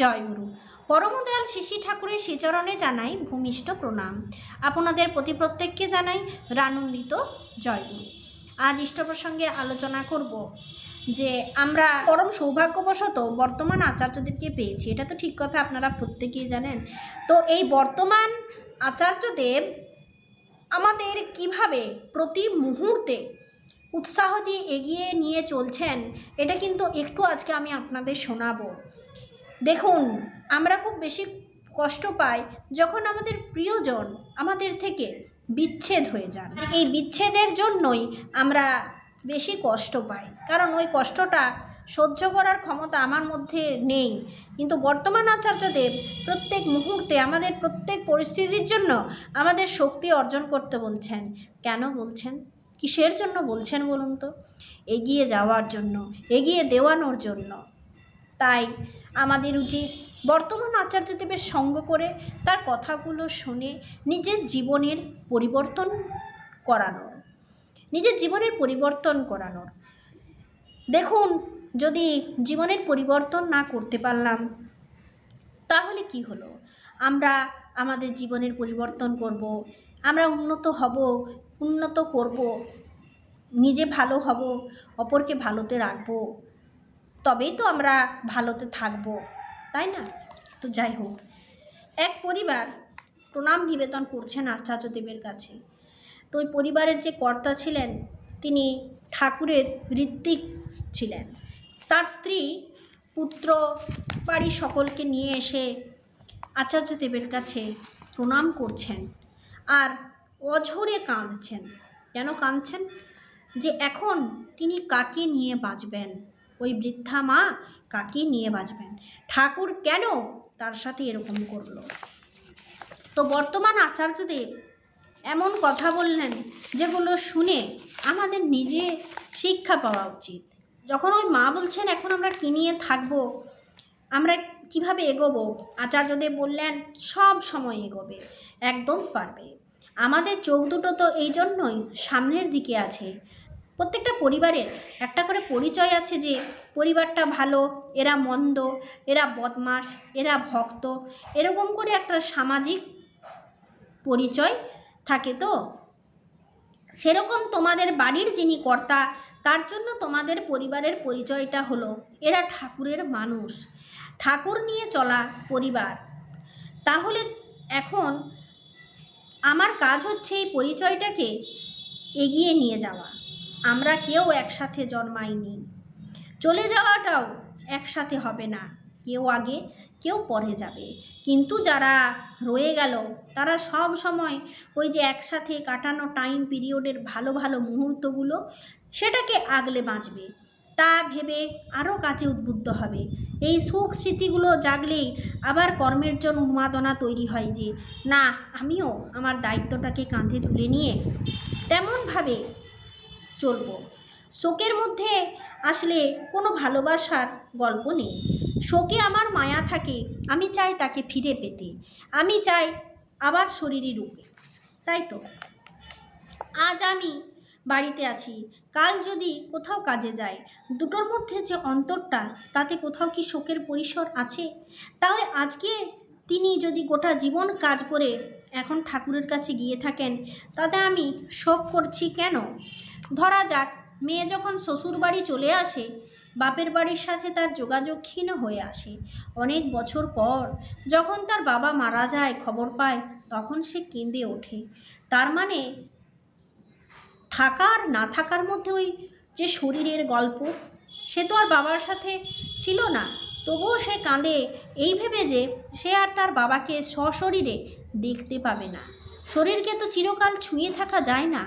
জয়গুরু। পরমদয়াল শিশি ঠাকুরের শ্রীচরণে জানাই ভূমিষ্ঠ প্রণাম। আপনাদের প্রতি প্রত্যেককে জানাই রানন্দিত জয়গুরু। আজ ইষ্ট প্রসঙ্গে আলোচনা করব যে আমরা পরম সৌভাগ্যবশত বর্তমান আচার্যদেবকে পেয়েছি। এটা তো ঠিক কথা, আপনারা প্রত্যেকেই জানেন। তো এই বর্তমান আচার্যদেব আমাদের কীভাবে প্রতি মুহূর্তে উৎসাহ দিয়ে এগিয়ে নিয়ে চলছেন, এটা কিন্তু একটু আজকে আমি আপনাদের শোনাবো। দেখুন, আমরা খুব বেশি কষ্ট পাই যখন আমাদের প্রিয়জন আমাদের থেকে বিচ্ছেদ হয়ে যান। এই বিচ্ছেদের জন্যই আমরা বেশি কষ্ট পাই। কারণ ওই কষ্টটা সহ্য করার ক্ষমতা আমার মধ্যে নেই। কিন্তু বর্তমান আচার্যদেব প্রত্যেক মুহূর্তে আমাদের প্রত্যেক পরিস্থিতির জন্য আমাদের শক্তি অর্জন করতে বলছেন। কেন বলছেন? কিসের জন্য বলছেন বলুন তো? এগিয়ে যাওয়ার জন্য, এগিয়ে দেওয়ানোর জন্য। তাই আমাদের উচিত বর্তমান আচার্যদেবের সঙ্গ করে তার কথাগুলো শুনে নিজের জীবনের পরিবর্তন করানোর, নিজের জীবনের পরিবর্তন করানোর। দেখুন, যদি জীবনের পরিবর্তন না করতে পারলাম, তাহলে কি হলো? আমরা আমাদের জীবনের পরিবর্তন করব, আমরা উন্নত হব, উন্নত করব, নিজে ভালো হব, অপরকে ভালোতে রাখব তবেই তো আমরা ভালোতে থাকব, তাই না? তো যাই হোক, এক পরিবার প্রণাম নিবেদন করছেন আচার্যদেবের কাছে। তো ওই পরিবারের যে কর্তা ছিলেন, তিনি ঠাকুরের ঋত্বিক ছিলেন। তার স্ত্রী, পুত্র বাড়ির সকলকে নিয়ে এসে আচার্যদেবের কাছে প্রণাম করছেন আর অঝরে কাঁদছেন। কেন কাঁদছেন? যে এখন তিনি কাকে নিয়ে বাঁচবেন? ওই বৃদ্ধা মা কাকি নিয়ে বাঁচবেন? ঠাকুর কেন তার সাথে এরকম করল? তো বর্তমান আচার্যদেব এমন কথা বললেন যেগুলো শুনে আমাদের নিজে শিক্ষা পাওয়া উচিত। যখন ওই মা বলছেন, এখন আমরা কি নিয়ে থাকব? আমরা কীভাবে এগোবো? আচার্যদেব বললেন, সব সময় এগোবে, একদম পারবে। আমাদের চোখ দুটো তো এই জন্যই সামনের দিকে আছে। প্রত্যেকটা পরিবারের একটা করে পরিচয় আছে যে পরিবারটা ভালো, এরা মন্দ, এরা বদমাস, এরা ভক্ত, এরকম করে একটা সামাজিক পরিচয় থাকে তো? সেরকম তোমাদের বাড়ির যিনি কর্তা, তার জন্য তোমাদের পরিবারের পরিচয়টা হলো এরা ঠাকুরের মানুষ। ঠাকুর নিয়ে চলা পরিবার। তাহলে এখন আমার কাজ হচ্ছে এই পরিচয়টাকে এগিয়ে নিয়ে যাওয়া। আমরা কেউ একসাথে জন্মাইনি। চলে যাওয়াটাও একসাথে হবে না। কেউ আগে, কেউ পরে যাবে। কিন্তু যারা রয়ে গেল, তারা সব সময় ওই যে একসাথে কাটানো টাইম পিরিয়ডের ভালো ভালো মুহূর্তগুলো, সেটাকে আগলে বাঁচবে। তা ভেবে আরও কাজে উদ্বুদ্ধ হবে। এই সুখ স্মৃতিগুলো জাগলেই আবার কর্মের জন্য উন্মাদনা তৈরি হয় যে, না, আমিও আমার দায়িত্বটাকে কাঁধে তুলে নিয়ে তেমনভাবে চলব। শোকের মধ্যে আসলে কোনো ভালোবাসার গল্প নেই। শোকে আমার মায়া থাকে, আমি চাই তাকে ফিরে পেতে। আমি চাই আবার শরীরী রূপে তাই তো? আজ আমি বাড়িতে আছি, কাল যদি কোথাও কাজে যাই, দুটোর মধ্যে যে অন্তরটা, তাতে কোথাও কি শোকের পরিসর আছে? তাহলে আজকে তিনি যদি গোটা জীবন কাজ করে এখন ঠাকুরের কাছে গিয়ে থাকেন, তাতে আমি শোক করছি কেন? ধরা যাক, মেয়ে যখন শ্বশুর বাড়ি চলে আসে, বাপের বাড়ির সাথে তার যোগাযোগ ক্ষীণ হয়ে আসে। অনেক বছর পর যখন তার বাবা মারা যায় খবর পায়, তখন সে কেঁদে ওঠে। তার মানে থাকার না থাকার মধ্যে ওই যে শরীরের গল্প, সে তো আর বাবার সাথে ছিল না। তবুও সে কাঁদে এই ভেবে যে সে আর তার বাবাকে সশরীরে দেখতে পাবে না। শরীরকে তো চিরকাল ছুঁয়ে থাকা যায় না।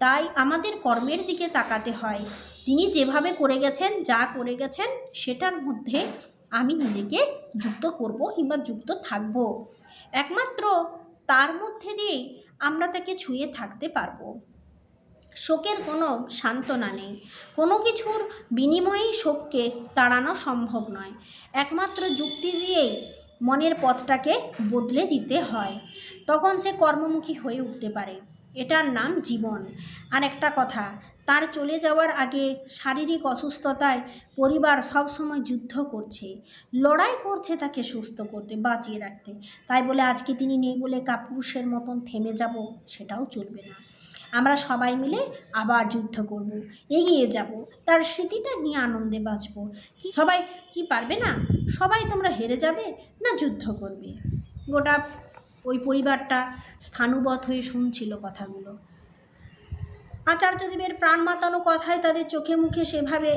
তাই আমাদের কর্মের দিকে তাকাতে হয়। তিনি যেভাবে করে গেছেন, যা করে গেছেন, সেটার মধ্যে আমি নিজেকে যুক্ত করব কিংবা যুক্ত থাকব। একমাত্র তার মধ্যে দিয়েই আমরা তাকে ছুঁয়ে থাকতে পারব। শোকের কোনো সান্ত্বনা নেই। কোনো কিছুর বিনিময়েই শোককে তাড়ানো সম্ভব নয়। একমাত্র যুক্তি দিয়েই মনের পথটাকে বদলে দিতে হয়। তখন সে কর্মমুখী হয়ে উঠতে পারে। এটার নাম জীবন। আর একটা কথা, তার চলে যাওয়ার আগে শারীরিক অসুস্থতায় পরিবার সব সময় যুদ্ধ করছে। লড়াই করছে তাকে সুস্থ করতে, বাঁচিয়ে রাখতে। তাই বলে আজকে তিনি নেই বলে কাপুরুষের মতন থেমে যাব, সেটাও চলবে না। আমরা সবাই মিলে আবার যুদ্ধ করব, এগিয়ে যাব, তার স্মৃতিটা নিয়ে আনন্দে বাঁচব। কি, সবাই কি পারবে না? সবাই তোমরা হেরে যাবে না যুদ্ধ করবে? গোটা ওই পরিবারটা স্থানুবৎ হয়ে শুনছিল কথাগুলো। আচার্যদেবের প্রাণ মাতানো কথায় তাদের চোখে মুখে সেভাবে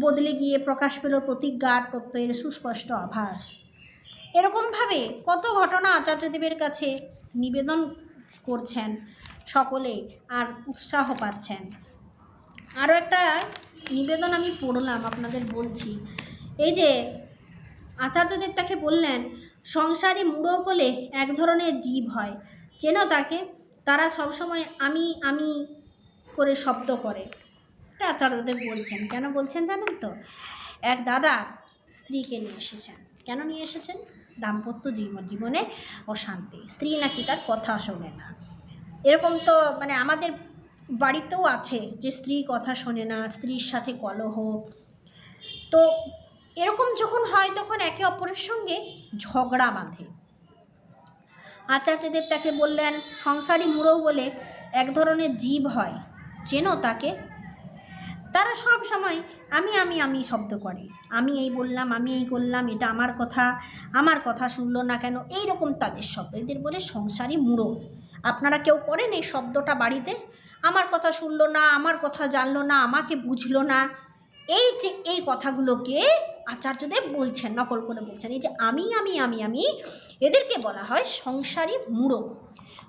বদলে গিয়ে প্রকাশ পেল প্রতিজ্ঞা আর প্রত্যয়ের সুস্পষ্ট আভাস। এরকমভাবে কত ঘটনা আচার্যদেবের কাছে নিবেদন করছেন সকলে আর উৎসাহ পাচ্ছেন। আরও একটা নিবেদন আমি পড়লাম, আপনাদের বলছি। এই যে আচার্যদেব তাকে বললেন সংসারী মূঢ় বলে এক ধরনের জীব হয়। চেনো তাকে? তারা সবসময় আমি আমি করে শব্দ করে। এটা আচার্যদেব বলছেন। কেন বলছেন জানেন তো? এক দাদা স্ত্রীকে নিয়ে এসেছেন। কেন নিয়ে এসেছেন? দাম্পত্য জীবন জীবনে অশান্তি। স্ত্রী নাকি তার কথা শোনে না। এরকম তো মানে আমাদের বাড়িতেও আছে যে স্ত্রী কথা শোনে না, স্ত্রীর সাথে কলহ। তো এরকম যখন হয় তখন একে অপরের সঙ্গে ঝগড়া বাঁধে। আচার্যদেব তাকে বললেন, সংসারী মুড়ো বলে এক ধরনের জীব হয়, চেনো তাকে? তারা সব সময়, আমি আমি আমি শব্দ করে। আমি এই বললাম, আমি এই করলাম, এটা আমার কথা আমার কথা শুনলো না কেন? এই রকম তাদের শব্দ। এদের বলে, সংসারী মুড়ো, আপনারা কেউ করেন এই শব্দটা বাড়িতে? আমার কথা শুনলো না, আমার কথা জানলো না, আমাকে বুঝলো না। এই যে, এই কথাগুলোকে আচার্যদেব বলছেন নকল করে বলছেন এই যে আমি আমি আমি আমি এদেরকে বলা হয় সংসারী মূঢ়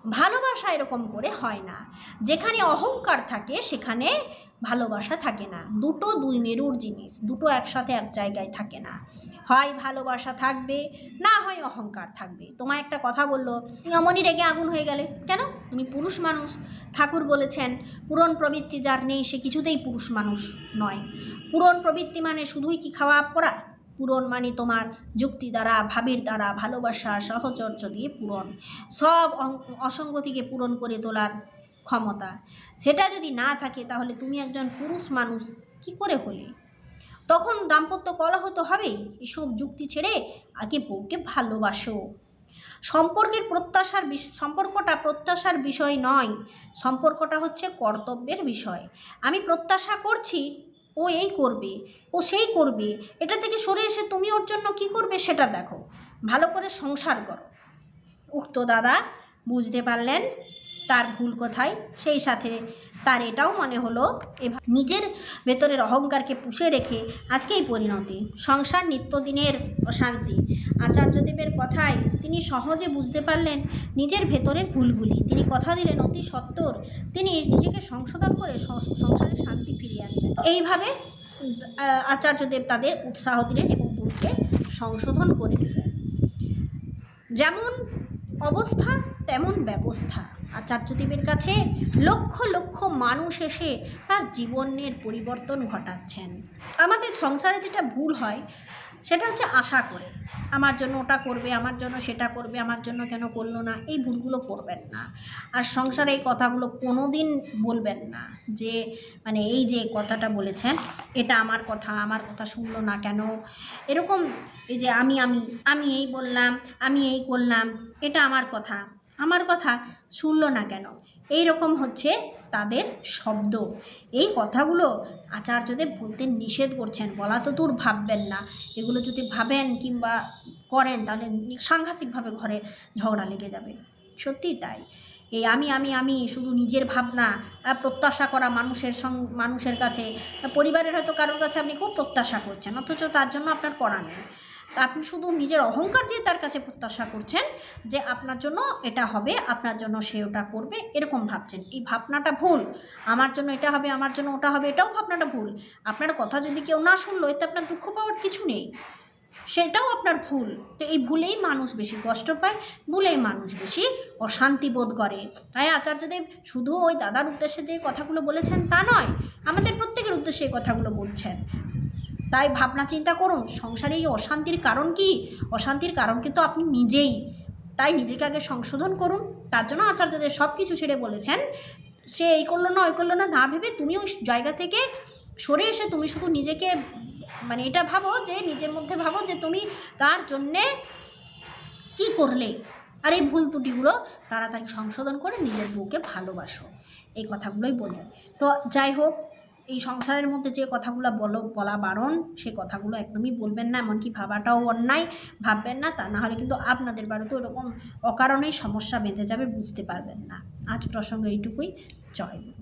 ভালোবাসা এরকম করে হয় না। যেখানে অহংকার থাকে, সেখানে ভালোবাসা থাকে না। দুটো দুই মেরুর জিনিস, দুটো একসাথে এক জায়গায় থাকে না। হয় ভালোবাসা থাকবে, না হয় অহংকার থাকবে। তোমায় একটা কথা বলল অমনি রেগে আগুন হয়ে গেলে? কেন? তুমি পুরুষ মানুষ। ঠাকুর বলেছেন পূরণ প্রবৃত্তি যার নেই, সে কিছুতেই পুরুষ মানুষ নয়। পূরণ প্রবৃত্তি মানে শুধুই কি খাওয়া পড়া? পূরণ মানে তোমার যুক্তি দ্বারা, ভাবের দ্বারা, ভালোবাসা, সহচর্য দিয়ে পূরণ। সব অসঙ্গতিকে পূরণ করে তোলার ক্ষমতা। সেটা যদি না থাকে তাহলে তুমি একজন পুরুষ মানুষ, কি করে হলে? তখন দাম্পত্য কলহ তো হবে এসব যুক্তি ছেড়ে আগে বউকে ভালোবাসো। সম্পর্কের প্রত্যাশার সম্পর্কটা প্রত্যাশার বিষয় নয়। সম্পর্কটা হচ্ছে কর্তব্যের বিষয়। আমি প্রত্যাশা করছি ও এই করবে, ও সেই করবে, এটা থেকে সরে এসে তুমি ওর জন্য কি করবে সেটা দেখো। ভালো করে সংসার করো। উক্ত দাদা, বুঝতে পারলেন? তার ভুল কোথায় সেই সাথে তার এটাও মনে হলো, এভাবে নিজের ভেতরের অহংকারকে পুষে রেখে আজকেই পরিণতি। সংসার নিত্যদিনের অশান্তি। আচার্যদেবের কথায় তিনি সহজে বুঝতে পারলেন নিজের ভেতরের ভুলগুলি। তিনি কথা দিলেন অতি সত্বর তিনি নিজেকে সংশোধন করে সংসারে শান্তি ফিরিয়ে আনবেন এইভাবে আচার্যদেব তাদের উৎসাহ দিলেন এবং ভুলকে সংশোধন করে দিলেন। যেমন অবস্থা, তেমন ব্যবস্থা। আচার্যদেবের কাছে লক্ষ লক্ষ মানুষ এসে তার জীবনের পরিবর্তন ঘটাচ্ছেন। আমাদের সংসারে যেটা ভুল হয়, সেটা হচ্ছে আশা করে। আমার জন্য ওটা করবে, আমার জন্য সেটা করবে, আমার জন্য কেন করল না, এই ভুলগুলো করবেন না। আর সংসারে এই কথাগুলো কোনো দিন বলবেন না যে মানে এই যে কথাটা বলেছেন, এটা আমার কথা আমার কথা শুনলো না কেন? এরকম এই যে আমি আমি আমি এই বললাম, আমি এই করলাম, এটা আমার কথা। আমার কথা শুনলো না কেন? এই রকম হচ্ছে তাদের শব্দ। এই কথাগুলো আচার্যদেব বলতে নিষেধ করছেন। বলা তো দূর ভাববেন না। এগুলো যদি ভাবেন কিংবা করেন, তাহলে সাংঘাতিকভাবে ঘরে ঝগড়া লেগে যাবে। সত্যিই তাই। এই আমি আমি আমি শুধু নিজের ভাবনা প্রত্যাশা করা মানুষের সং, মানুষের কাছে। পরিবারের হয়তো কারোর কাছে আপনি খুব প্রত্যাশা করছেন, অথচ তার জন্য আপনার করা নেই। আপনি শুধু নিজের অহংকার দিয়ে তার কাছে প্রত্যাশা করছেন যে আপনার জন্য এটা হবে, আপনার জন্য সে ওটা করবে, এরকম ভাবছেন। এই ভাবনাটা ভুল। আমার জন্য এটা হবে, আমার জন্য ওটা হবে, এটাও ভাবনাটা ভুল। আপনার কথা যদি কেউ না শুনলো, এতে আপনার দুঃখ পাওয়ার কিছু নেই। সেটাও আপনার ভুল। তো এই ভুলেই মানুষ বেশি কষ্ট পায়, ভুলেই মানুষ বেশি অশান্তি বোধ করে। তাই আচার্যদেব শুধু ওই দাদার উদ্দেশ্যে যে কথাগুলো বলেছেন তা নয়, আমাদের প্রত্যেকের উদ্দেশ্যে এই কথাগুলো বলছেন। তাই ভাবনা চিন্তা করুন, সংসারে এই অশান্তির কারণ কি? অশান্তির কারণ কিন্তু আপনি নিজেই। তাই নিজেকে আগে সংশোধন করুন। তার জন্য আচার্যদের সব কিছু ছেড়ে বলেছেন, সে এই করল না, ওই করল না না ভেবে তুমি ওই জায়গা থেকে সরে এসে তুমি শুধু নিজেকে মানে এটা ভাবো যে, নিজের মধ্যে ভাবো যে তুমি কার জন্যে কি করলে? আর এই ভুল ত্রুটিগুলো তাড়াতাড়ি সংশোধন করে নিজের বউকে ভালোবাসো। এই কথাগুলোই বলি তো যাই হোক এই সংসারের মধ্যে যে কথাগুলো বলো, বলা বারণ, সে কথাগুলো একদমই বলবেন না। এমনকি ভাবাটাও অন্যায়। ভাববেন না, তা নাহলে কিন্তু আপনাদের বাড়িতে ওরকম অকারণেই সমস্যা বেঁধে যাবে, বুঝতে পারবেন না। আজ প্রসঙ্গ এইটুকুই। জয়।